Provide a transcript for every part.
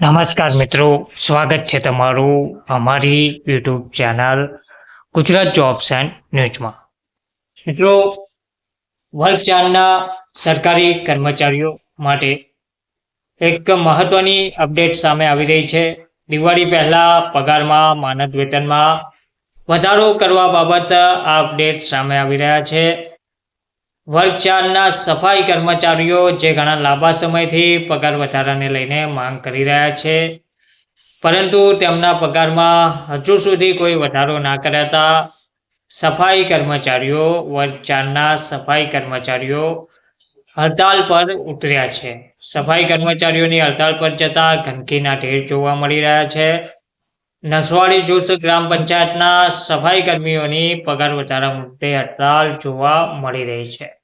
નમસ્કાર મિત્રો, સ્વાગત છે તમારું અમારી YouTube channel Gujarat jobs and ન્યૂઝમાં. મિત્રો, વર્ગ ચારના સરકારી કર્મચારીઓ માટે એક મહત્વની અપડેટ સામે આવી રહી છે. દિવાળી પહેલાં પગારમાં, માનદ વેતનમાં વધારો કરવા બાબત આ અપડેટ સામે આવી રહ્યા છે. વર્ગ ચારના સફાઈ કર્મચારીઓ જે ઘણા લાંબા સમયથી પગાર વધારાને લઈને માંગ કરી રહ્યા છે. પરંતુ તેમના પગારમાં હજુ સુધી કોઈ વધારો ના કરાતા સફાઈ કર્મચારીઓ વર્ગ ચારના સફાઈ કર્મચારીઓ હડતાલ પર ઉતર્યા છે. સફાઈ કર્મચારીઓની હડતાલ પર જતા ગંદકીના ઢેર જોવા મળી રહ્યા છે. નસવાડી જૂથ ગ્રામ પંચાયતના સફાઈ કર્મીઓની પગાર વધારા મુદ્દે હડતાલ જોવા મળી રહી છે.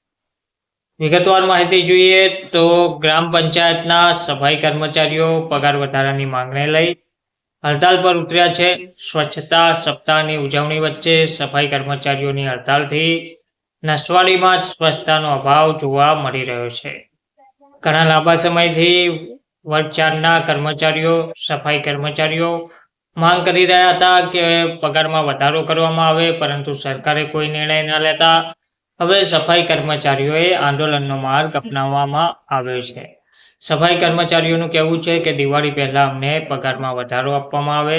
વિગતવાર માહિતી જોઈએ તો ગ્રામ પંચાયતના સફાઈ કર્મચારીઓ પગાર વધારાની માંગને લઈ હડતાલ પર ઉતર્યા છે. સ્વચ્છતા સપ્તાહની ઉજવણી વચ્ચે સફાઈ કર્મચારીઓની હડતાલથી નસવાડીમાં સ્વચ્છતાનો અભાવ જોવા મળી રહ્યો છે. ઘણા લાંબા સમયથી વર્ગ ચારના કર્મચારીઓ, સફાઈ કર્મચારીઓ માંગ કરી રહ્યા હતા કે પગારમાં વધારો કરવામાં આવે, પરંતુ સરકારે કોઈ નિર્ણય ન લેતા હવે સફાઈ કર્મચારીઓએ આંદોલનનો માર્ગ અપનાવવામાં આવ્યો છે. સફાઈ કર્મચારીઓનું કહેવું છે કે દિવાળી પહેલાં અમને પગારમાં વધારો આપવામાં આવે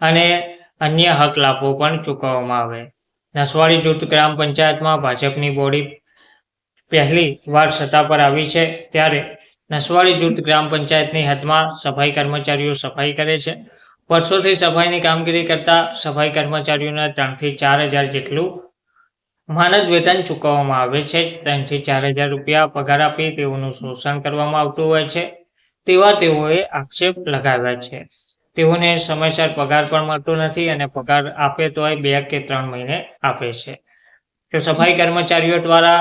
અને અન્ય હક લાભો પણ ચૂકવવામાં આવે. નસવાડી જૂથ ગ્રામ પંચાયતમાં ભાજપની બોડી પહેલી વાર સત્તા પર આવી છે ત્યારે નસવાડી જૂથ ગ્રામ પંચાયતની હદમાં સફાઈ કર્મચારીઓ સફાઈ કરે છે. વર્ષોથી સફાઈની કામગીરી કરતા સફાઈ કર્મચારીઓને ત્રણથી ચાર હજાર જેટલું માનદ વેતન ચૂકવવામાં આવે છે. ત્રણથી ચાર હજાર રૂપિયા પગાર આપી તેઓનું શોષણ કરવામાં આવતું હોય છે. તેવા તેઓએ આક્ષેપ લગાવ્યા છે. તેઓને સમયસર પગાર પણ મળતો નથી અને પગાર આપે તોય બે કે ત્રણ મહિને આપે છે. તો સફાઈ કર્મચારીઓ દ્વારા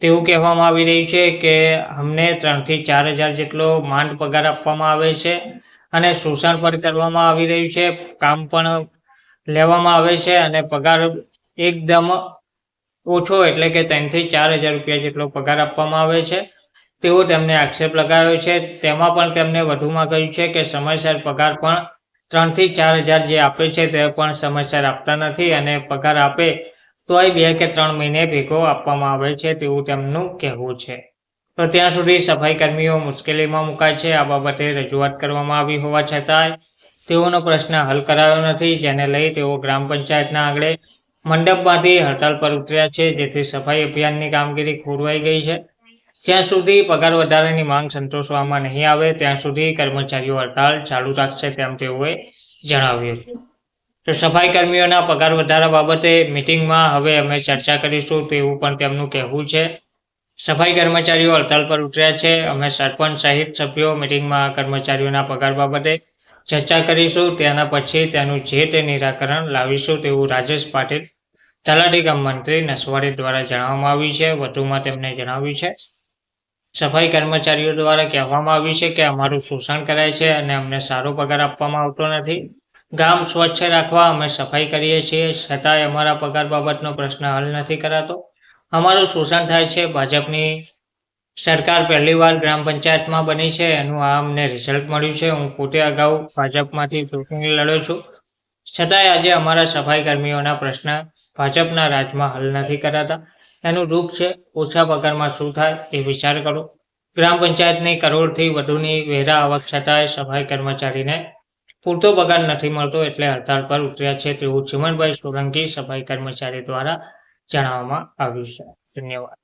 તેવું કહેવામાં આવી રહ્યું છે કે અમને ત્રણથી ચાર હજાર જેટલો માંડ પગાર આપવામાં આવે છે અને શોષણ પણ કરવામાં આવી રહ્યું છે. કામ પણ લેવામાં આવે છે અને પગાર એકદમ ઓછો એટલે કે ત્રણથી ચાર હજાર રૂપિયા જેટલો પગાર આપવામાં આવે છે. તેવો તેમને આક્ષેપ લગાવ્યો છે. તેમાં પણ તેમને વધુમાં કહ્યું છે કે સમયસર પગાર પણ ત્રણથી ચાર હજાર જે આપે છે તે પણ સમયસર આપતા નથી અને પગાર આપે તોય બે કે ત્રણ મહિને ભેગો આપવામાં આવે છે તેવું તેમનું કહેવું છે. તો ત્યાં સુધી સફાઈ કર્મીઓ મુશ્કેલીમાં મુકાય છે. આ બાબતે રજૂઆત કરવામાં આવી હોવા છતાંય તેઓનો પ્રશ્ન હલ કરાયો નથી, જેને લઈ તેઓ ગ્રામ પંચાયતના આંગણે મંડપમાંથી હડતાલ પર ઉતર્યા છે, જેથી સફાઈ અભિયાનની કામગીરી ખોરવાઈ ગઈ છે. જ્યાં સુધી પગાર વધારાની માંગ સંતોષવામાં નહીં આવે, ત્યાં સુધી કર્મચારીઓ હડતાલ ચાલુ રાખશે તેમ તેઓએ જણાવ્યું. તો સફાઈ કર્મીઓના પગાર વધારા બાબતે મિટિંગમાં હવે અમે ચર્ચા કરીશું તેવું પણ તેમનું કહેવું છે. સફાઈ કર્મચારીઓ હડતાલ પર ઉતર્યા છે. અમે સરપંચ સહિત સભ્યો મિટિંગમાં કર્મચારીઓના પગાર બાબતે ચર્ચા કરીશું. તેના પછી તેનું જે તે નિરાકરણ લાવીશું તેવું રાજેશ પાટીલ તલાટી કામ મંત્રી નસવાડી દ્વારા જણાવવામાં આવ્યું છે. વધુમાં તેમણે જણાવ્યું છે, સફાઈ કર્મચારીઓ દ્વારા કહેવામાં આવ્યું છે કે અમારું શોષણ કરાય છે અને અમને સારો પગાર આપવામાં આવતો નથી. ગામ સ્વચ્છ રાખવા અમે સફાઈ કરીએ છીએ. છતાંય અમારા પગાર બાબતનો પ્રશ્ન હલ નથી કરાતો. અમારું શોષણ થાય છે. ભાજપની સરકાર પહેલીવાર ગ્રામ પંચાયતમાં બની છે. એનું આ અમને રિઝલ્ટ મળ્યું છે. હું પોતે અગાઉ ભાજપમાંથી ચૂંટણી લડ્યો છું. છતાંય આજે અમારા સફાઈ કર્મીઓના પ્રશ્ન ભાજપના રાજમાં હલ નથી કરાતા. એનું રૂપ છે, ઓછા પગારમાં શું થાય એ વિચાર કરો. ગ્રામ પંચાયતની કરોડથી વધુની વેરા આવક છતાંય સફાઈ કર્મચારીને પૂરતો પગાર નથી મળતો એટલે હડતાળ પર ઉતર્યા છે તેવું ચિમનભાઈ સોલંકી સફાઈ કર્મચારી દ્વારા જણાવવામાં આવ્યું છે. ધન્યવાદ.